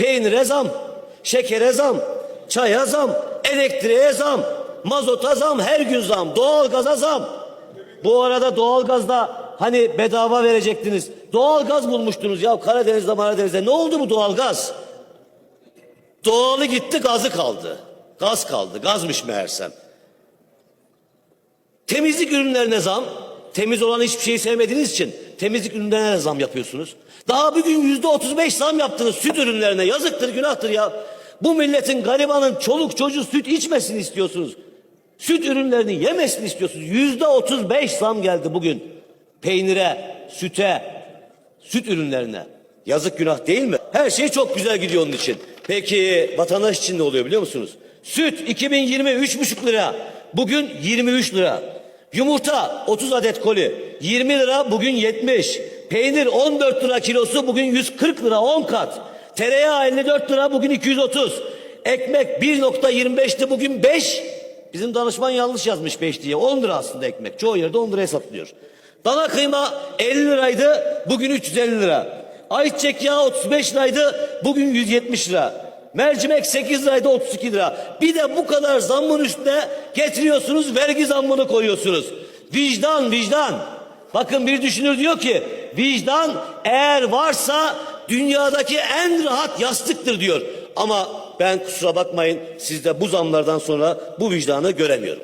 Peynire zam, şekere zam, çaya zam, elektriğe zam, mazota zam, her gün zam, doğalgaza zam. Bu arada doğalgazda hani bedava verecektiniz. Doğalgaz bulmuştunuz ya Karadeniz'de Karadeniz'de. Ne oldu bu doğalgaz? Doğalı gitti gazı kaldı. Gaz kaldı. Gazmış meğersem. Temizlik ürünlerine zam. Temiz olan hiçbir şeyi sevmediğiniz için temizlik ürünlerine de zam yapıyorsunuz. Daha bugün yüzde otuz beş zam yaptınız süt ürünlerine. Yazıktır günahtır ya. Bu milletin garibanın çoluk çocuğu süt içmesin istiyorsunuz. Süt ürünlerini yemesin istiyorsunuz. Yüzde otuz beş zam geldi bugün. Peynire, süte, süt ürünlerine. Yazık günah değil mi? Her şey çok güzel gidiyor onun için. Peki vatandaş için ne oluyor biliyor musunuz? Süt 2020 3,5 lira. Bugün 23 lira. Yumurta 30 adet koli 20 lira bugün 70. Peynir 14 lira kilosu bugün 140 lira 10 kat. Tereyağı 54 lira bugün 230. Ekmek 1.25'ti bugün 5. Bizim danışman yanlış yazmış 5 diye. 10 lira aslında ekmek. Çoğu yerde 10 liraya satılıyor. Dana kıyma 50 liraydı bugün 350 lira. Ayçiçek yağı 35 liraydı bugün 170 lira. Mercimek 8 liraydı 32 lira. Bir de bu kadar zammın üstüne getiriyorsunuz vergi zammını koyuyorsunuz. Vicdan vicdan. Bakın bir düşünür diyor ki vicdan eğer varsa dünyadaki en rahat yastıktır diyor. Ama ben kusura bakmayın sizde bu zamlardan sonra bu vicdanı göremiyorum.